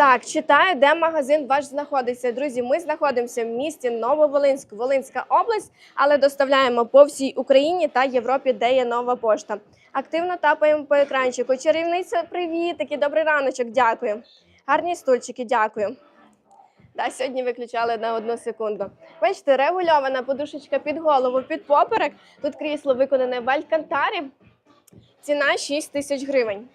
Так, читаю, де магазин ваш знаходиться. Друзі, ми знаходимося в місті Нововолинськ, Волинська область, але доставляємо по всій Україні та Європі, де є нова пошта. Активно тапаємо по екранчику. Чарівниця, привіт, такий добрий раночок, дякую. Гарні стульчики, дякую. Да, сьогодні виключали на одну секунду. Бачите, регульована подушечка під голову, під поперек. Тут крісло виконане в алькантарі. Ціна 6 тисяч гривень.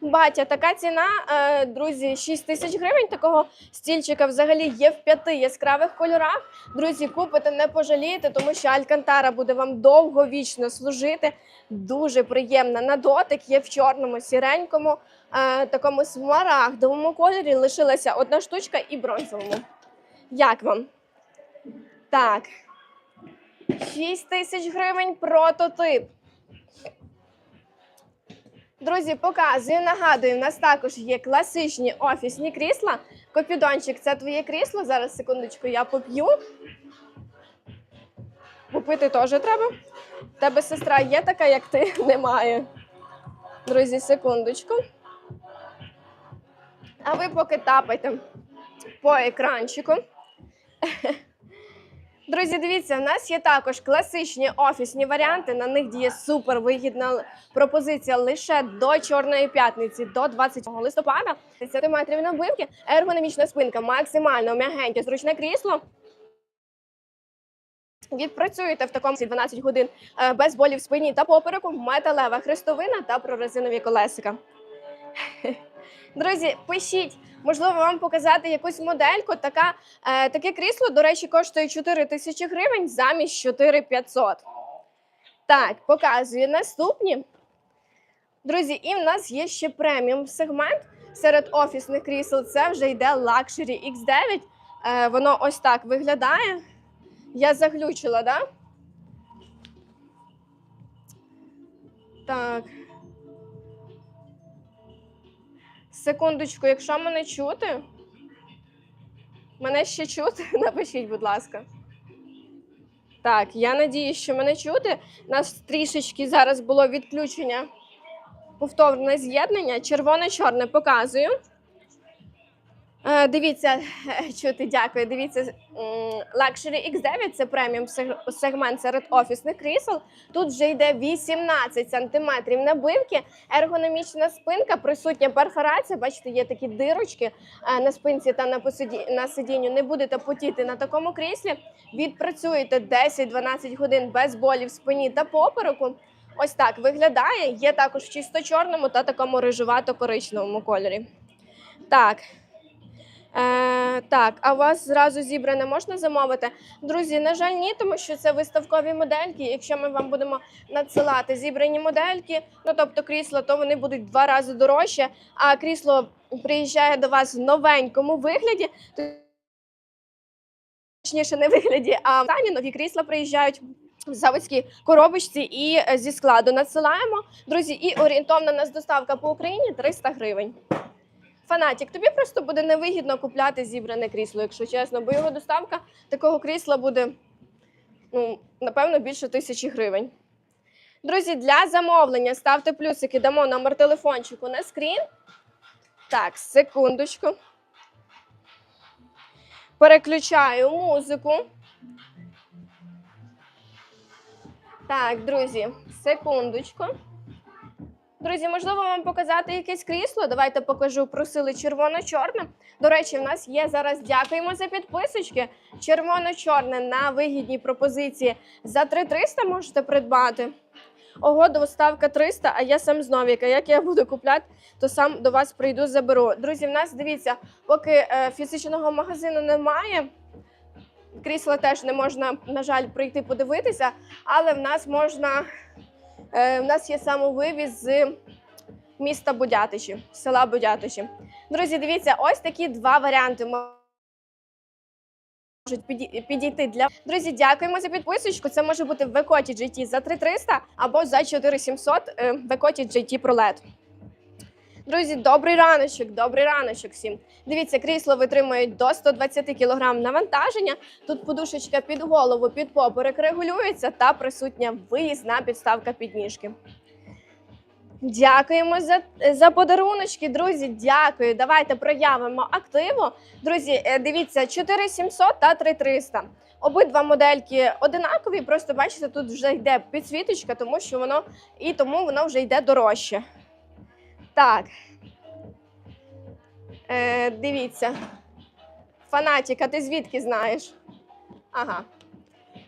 Батя, така ціна, е, друзі, 6 тисяч гривень. Такого стільчика взагалі є в п'яти яскравих кольорах. Друзі, купите, не пожалієте, тому що Алькантара буде вам довговічно служити. Дуже приємна на дотик. Є в чорному, сіренькому, е, такому смарагдовому кольорі. Лишилася одна штучка і бронзовому. Як вам? Так. 6 тисяч гривень прототип. Друзі, показую, нагадую, у нас також є класичні офісні крісла. Копідончик, це твоє крісло. Зараз секундочку, я поп'ю. Попити теж треба. Тебе сестра є така, як ти, немає. Друзі, секундочку. А ви поки тапайте по екранчику. Друзі, дивіться, в нас є також класичні офісні варіанти. На них діє супер вигідна пропозиція лише до Чорної п'ятниці, до 20 листопада. 10 метрів набивки, ергономічна спинка, максимально м'ягеньке, зручне крісло. Відпрацюєте в такому 12 годин е, без болів в спині та попереку, металева хрестовина та прорезинові колесика. Друзі, пишіть, можливо, вам показати якусь модельку. Така, е, таке крісло, до речі, коштує 4 тисячі гривень замість 4500. Так, показую наступні. Друзі, і в нас є ще преміум сегмент серед офісних крісел. Це вже йде Luxury X9. Е, воно ось так виглядає. Я заглючила, да? Так. Секундочку, якщо мене чути, мене ще чути, напишіть, будь ласка. Так, я надію, що мене чути. У нас трішечки зараз було відключення, повторне з'єднання. Червоне-чорне показую. Е, Дивіться, чути, дякую. Дивіться, Luxury X9 це преміум сегмент серед офісних крісел. Тут вже йде 18 сантиметрів набивки, ергономічна спинка, присутня перфорація. Бачите, є такі дирочки е, на спинці та на посиді- на сидінню. Не будете потіти на такому кріслі. Відпрацюєте 10-12 годин без болів в спині та попереку. Ось так виглядає. Є також в чисто чорному та такому рижувато-коричневому кольорі. Так. Е, так, а у вас зразу зібране можна замовити? Друзі, на жаль, ні, тому що це виставкові модельки. Якщо ми вам будемо надсилати зібрані модельки, ну тобто крісло, то вони будуть два рази дорожче, а крісло приїжджає до вас в новенькому вигляді. Точніше, не вигляді, а в стані нові крісла приїжджають. В заводській коробочці і е, зі складу надсилаємо. Друзі, і орієнтовна нас доставка по Україні 300 гривень. Фанатік, тобі просто буде невигідно купляти зібране крісло, якщо чесно, бо його доставка такого крісла буде, ну, напевно, більше тисячі гривень. Друзі, для замовлення ставте плюсики, дамо номер телефончику на скрін. Так, секундочку. Переключаю музику. Так, друзі, секундочку. Друзі, можливо, вам показати якесь крісло. Давайте покажу. Просили червоно-чорне. До речі, в нас є зараз. Дякуємо за підписочки. Червоно-чорне на вигідній пропозиції за 3300 можете придбати. Ого, доставка 300, а я сам з Новіка. Як я буду купляти, то сам до вас прийду, заберу. Друзі, в нас дивіться, поки е, фізичного магазину немає. Крісла теж не можна, на жаль, прийти подивитися, але в нас можна. Е, У нас є самовивіз з міста Будятичі, села Будятичі. Друзі, дивіться, ось такі два варіанти можуть піді- підійти для друзі. Дякуємо за підписочку. Це може бути Векоті GT за 3300 або за 4700 е, Векоті GT Pro LED. Друзі, добрий раночок, добрий раночок всім. Дивіться, крісло витримують до 120 кг навантаження. Тут подушечка під голову, під поперек регулюється та присутня виїзна підставка підніжки. Дякуємо за, за подаруночки, друзі. Дякую. Давайте проявимо активу. Друзі, е, дивіться, 4700 та 3300. Обидва модельки одинакові, просто бачите, тут вже йде підсвіточка, тому що воно і тому воно вже йде дорожче. Так. Е, дивіться. Фанатіка, ти звідки знаєш? Ага.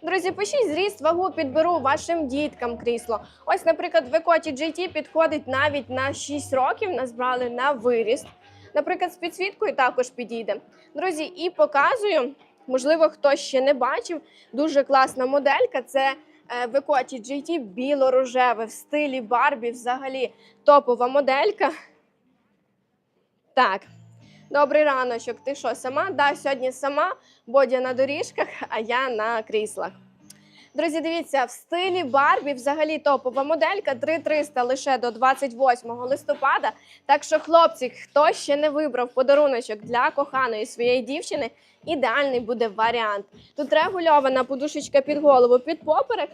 Друзі, пишіть зріст, вагу підберу вашим діткам крісло. Ось, наприклад, в Екоті GT підходить навіть на 6 років, нас брали на виріст. Наприклад, з підсвіткою також підійде. Друзі, і показую, можливо, хто ще не бачив, дуже класна моделька. Це е, в Екоті GT біло-рожеве в стилі Барбі, взагалі топова моделька. Так. Добрий раночок. Ти що, сама? Да, сьогодні сама. Бодя на доріжках, а я на кріслах. Друзі, дивіться, в стилі Барбі взагалі топова моделька 3300 лише до 28 листопада. Так що, хлопці, хто ще не вибрав подаруночок для коханої своєї дівчини, ідеальний буде варіант. Тут регульована подушечка під голову, під поперек.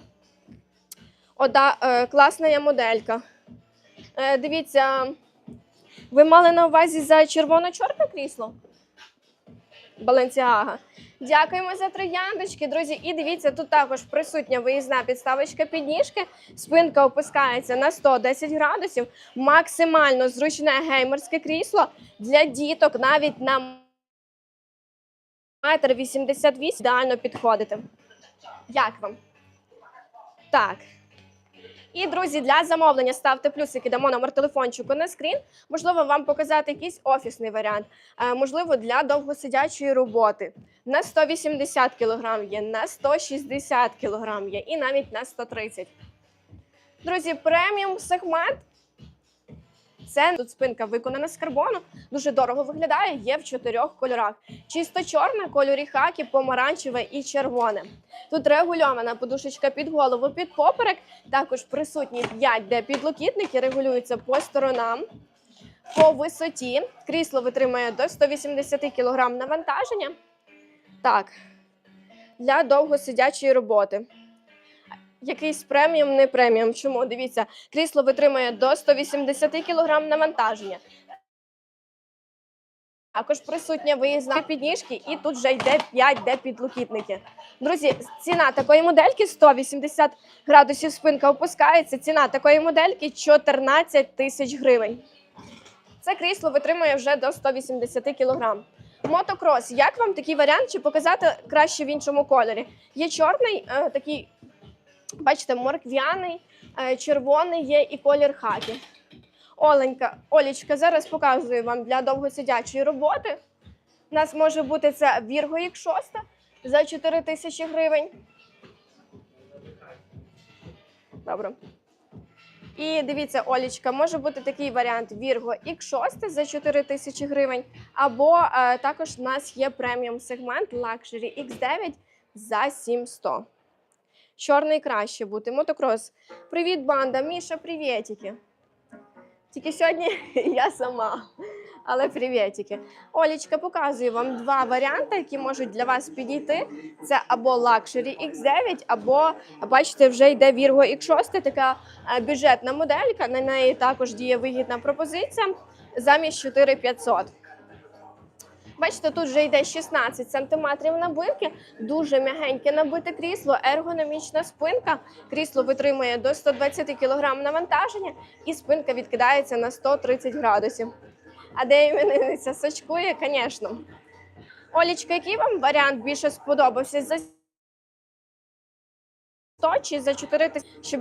Ода, е, класна є моделька. Е, дивіться, ви мали на увазі за червоно-чорне крісло? Баленціага. Дякуємо за трояндочки, друзі. І дивіться, тут також присутня виїзна підставочка підніжки. Спинка опускається на 110 градусів. Максимально зручне геймерське крісло для діток навіть на метр 88 ідеально підходити. Як вам? Так. І, друзі, для замовлення ставте плюсики, дамо номер телефончику на скрін. Можливо, вам показати якийсь офісний варіант, Е, можливо, для довгосидячої роботи. На 180 кг є, на 160 кг є і навіть на 130. Друзі, преміум сегмент. Це тут спинка виконана з карбону, дуже дорого виглядає, є в чотирьох кольорах: чисто чорне, кольорі хакі, помаранчеве і червоне. Тут регульована подушечка під голову, під поперек. Також присутні 5 де підлокітники регулюються по сторонам. По висоті крісло витримує до 180 кг навантаження. Так, для довгосидячої роботи. Якийсь преміум, не преміум. Чому? Дивіться, крісло витримує до 180 кг навантаження. Також присутня виїзна підніжки, і тут вже йде 5 де підлокітники. Друзі, ціна такої модельки 180 градусів спинка опускається. Ціна такої модельки 14 тисяч гривень. Це крісло витримує вже до 180 кг. Мотокрос. Як вам такий варіант? Чи показати краще в іншому кольорі? Є чорний, е, такий, бачите, морквяний, е, червоний є і колір хакі. Оленька, Олічка, зараз показую вам для довгосидячої роботи. У нас може бути це Virgo X6 за 4 тисячі гривень. Добре. І дивіться, Олічка, може бути такий варіант Virgo X6 за 4 тисячі гривень. Або е, також у нас є преміум сегмент Luxury X9 за 700. Чорний краще бути. Мотокрос. Привіт, банда. Міша, привітики. Тільки сьогодні я сама. Але привітики. Олічка показую вам два варіанти, які можуть для вас підійти. Це або Luxury X9, або, бачите, вже йде Virgo X6, така е, бюджетна моделька. На неї також діє вигідна пропозиція замість 4500. Бачите, тут вже йде 16 см набивки, дуже м'ягеньке набите крісло, ергономічна спинка. Крісло витримує до 120 кг навантаження і спинка відкидається на 130 градусів. А де іменинниця сачкує, звісно. Олічка, який вам варіант більше сподобався? За 100 чи за 4 тисячі,